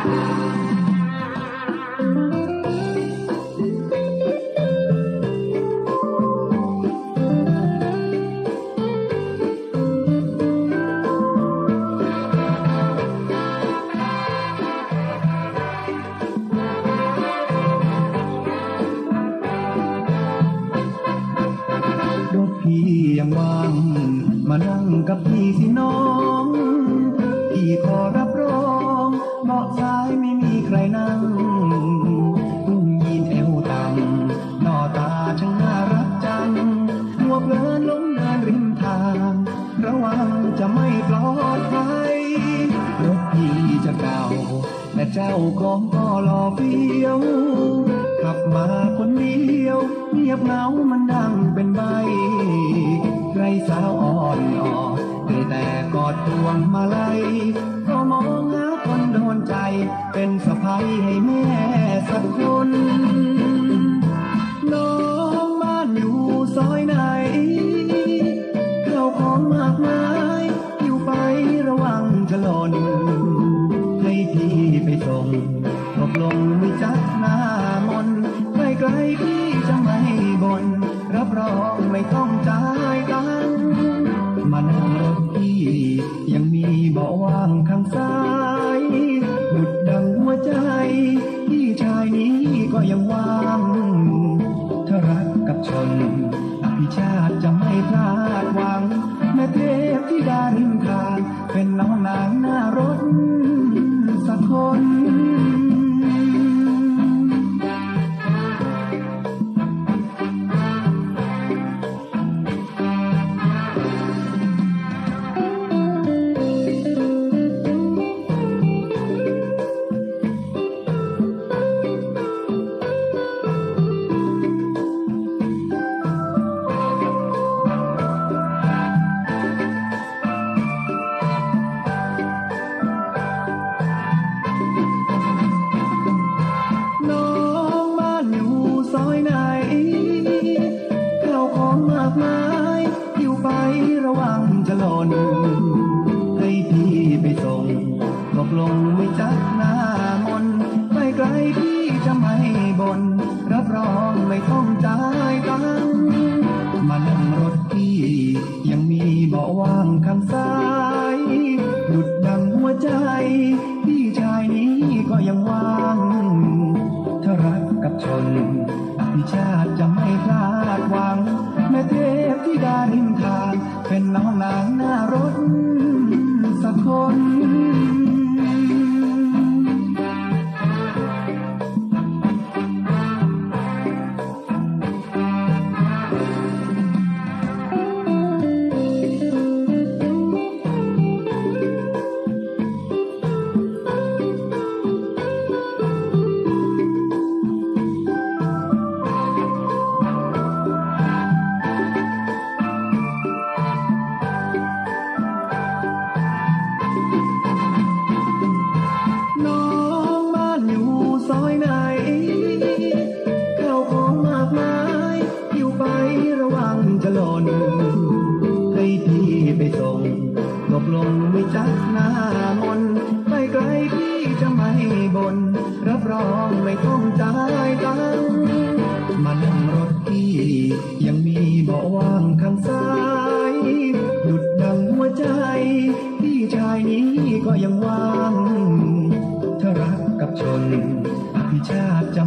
พี่ยังว่างมานั่งกับพี่สิน้อง พี่ขอ บรองเบาะซ้ายไม่มีใครนั่งยีนเอวต่ำหน้าตาช่างน่ารักจังหัวเพลินลงเดินริมทาง ระวังจะไม่ปลอดภัยรถพี่จะเก่าแต่เจ้าของก็หล่อเฟี้ยวขับมาคนเดียวเงียบเหงามันดังเป็นใบไรสาวอ่อนอ่อนได้แต่กอดพวงมาลัยก็มอง เป็นสะพ้ยให้แม่สักคนน้องบ้านอยู่ซอยไหนเข้าของมากมายอยู่ไประวังจะหล่นให้พี่ไปส่งตกลงไม่จัดหน้ามนต์ใกลพี่จะไม่บน่นรับรองไม่ต้องจ่า ยังว่างมึงถ้ารักกับชนอภิชาติจะไม่พลาดหวังแม่เทพที่ดาริมทางเป็นน้ วังจะหล่นให้พี่ไปส่งตกลงไม่จัดหน้ามนไปไกลพี่จะไม่บน รับรองไม่ต้องจ่ายตังมานั่งรถพี่ยังมีเบาะว่างข้างซ้ายหยุดดังหัวใจ พี่ชายนี้ก็ยังว่าง ถ้ารักกับชนอภิชาติจะ เป็นน้องนางหน้ารถสักคน จะหล่นให้พี่ไปส่งตกลงไม่จัดหน้ามนไปไกลพี่จะไม่บน รับรองไม่ต้องจ่ายตังมานั่งรถพี่ ยังมีเบาะว่างข้างซ้ายหยุดดังหัวใจ พี่ชายนี้ก็ยังว่างถ้ารักกับชนอภิชาติจะ